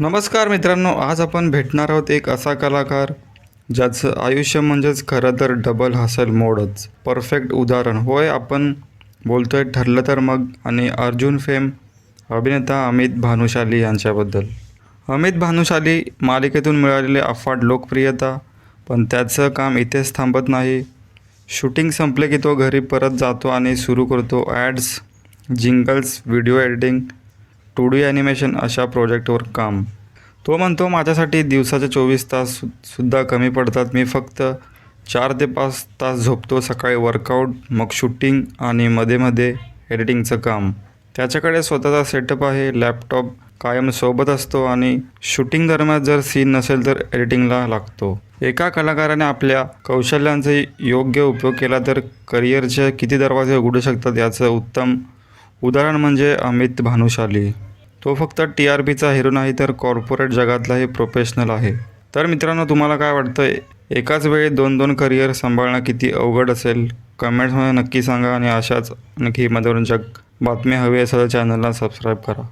नमस्कार मित्रांनो आज आपण भेटणार आहोत एक असा कलाकार ज्याचं आयुष्य म्हणजेच खरं तर डबल हसल मोडच. परफेक्ट उदाहरण. होय आपण बोलतोय ठरलं तर मग. आणि अर्जुन फेम अभिनेता अमित भानुशाली यांच्याबद्दल. अमित भानुशाली मालिकेतून मिळालेले अफाट लोकप्रियता पण त्याचं काम इथेच थांबत नाही. शूटिंग संपले की तो घरी परत जातो आणि सुरू करतो ads jingles video editing two D animation अशा प्रोजेक्टवर काम. तो म्हणतो माझ्यासाठी दिवसाचे चोवीस तास सुद्धा कमी पडतात. मी फक्त चार ते पाच तास झोपतो. सकाळी वर्कआउट मग शूटिंग आणि मध्ये मध्ये एडिटिंगचं काम. त्याच्याकडे स्वतःचा सेटअप आहे लॅपटॉप कायम सोबत असतो आणि शूटिंग दरम्यान जर सीन नसेल तर एडिटिंगला लागतो. एका कलाकाराने आपल्या कौशल्यांचा योग्य उपयोग केला तर करिअरचे किती दरवाजे उघडू शकतात याचं उत्तम उदाहरण म्हणजे अमित भानुशाली. तो फक्त टी आर पीचा हिरो नाही तर कॉर्पोरेट जगातलाही प्रोफेशनल आहे. तर मित्रांनो तुम्हाला काय वाटतं एकाच वेळी दोन दोन करिअर सांभाळणं किती अवघड असेल? कमेंट्समध्ये नक्की सांगा आणि अशाच आणखी मनोरंजक बातम्या हवी असेल तर चॅनलला सबस्क्राईब करा.